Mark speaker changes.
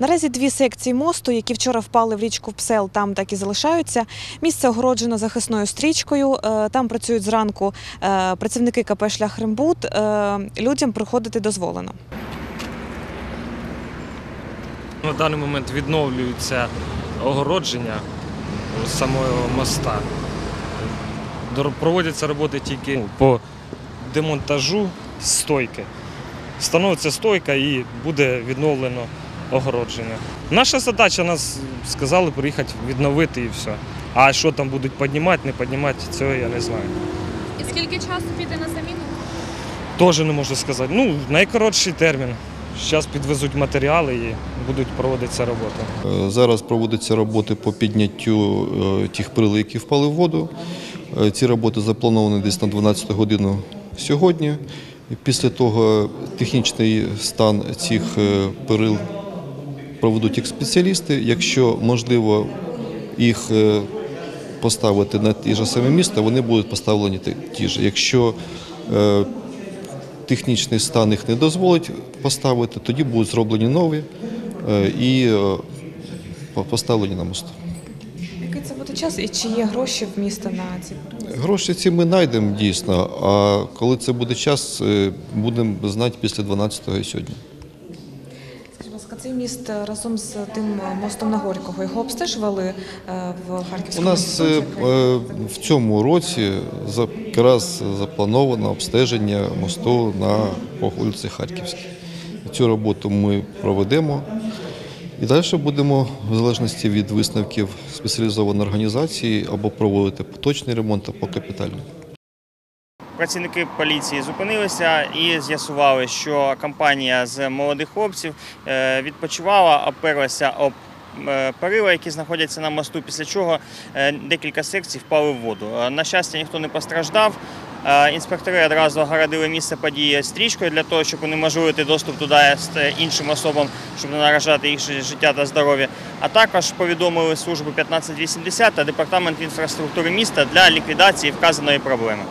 Speaker 1: Наразі дві секції мосту, які вчора впали в річку Псел, там так і залишаються. Місце огороджено захисною стрічкою. Е, Там працюють зранку е, працівники КП Шлях Римбуд. Е, Людям приходити дозволено.
Speaker 2: На даний момент відновлюється огородження самого моста. Проводяться роботи тільки по демонтажу стойки. Встановиться стойка і буде відновлено огородження. Наша задача нас сказали приїхати відновити і все. А що там будуть піднімати, не піднімати, цього я не знаю.
Speaker 3: І скільки часу піде на заміну?
Speaker 2: Теж не можу сказати. Ну, найкоротший термін. Зараз підвезуть матеріали і будуть проводитися роботи.
Speaker 4: Е, Зараз проводяться роботи по підняттю е, тих прилив, які впали в воду. Е, Ці роботи заплановані десь на 12 годину сьогодні. Після того технічний стан цих перил проведуть як спеціалісти. Якщо можливо їх е, поставити на ті ж самі міста, вони будуть поставлені ті- ж. Якщо е, технічний стан їх не дозволить поставити, тоді будуть зроблені нові е, і поставлені на мост.
Speaker 1: Який це буде час і чи є гроші в міста на ці?
Speaker 4: Гроші ці ми знайдемо дійсно, а коли це буде час, будемо знати після 12-го сьогодні.
Speaker 1: Ласка, цей міст разом з тим е, мостом на Горького його обстежували е, в
Speaker 4: У нас е, в цьому році якраз заплановано обстеження мосту на вулиці Харківській. Цю роботу ми проведемо і далі будемо, в залежності від висновків спеціалізованої організації, або проводити поточний ремонт, або капітальний.
Speaker 5: Працівники поліції зупинилися і з'ясували, що компанія з молодих хлопців е, відпочивала, оперлася об е, перила, які знаходяться на мосту, після чого е, декілька секцій впали в воду. На щастя, ніхто не постраждав. Інспектори одразу огородили місце події стрічкою для того, щоб унеможливити доступ туди іншим особам, щоб не наражати їх життя та здоров'я. А також повідомили службу 1580 та департамент інфраструктури міста для ліквідації вказаної проблеми.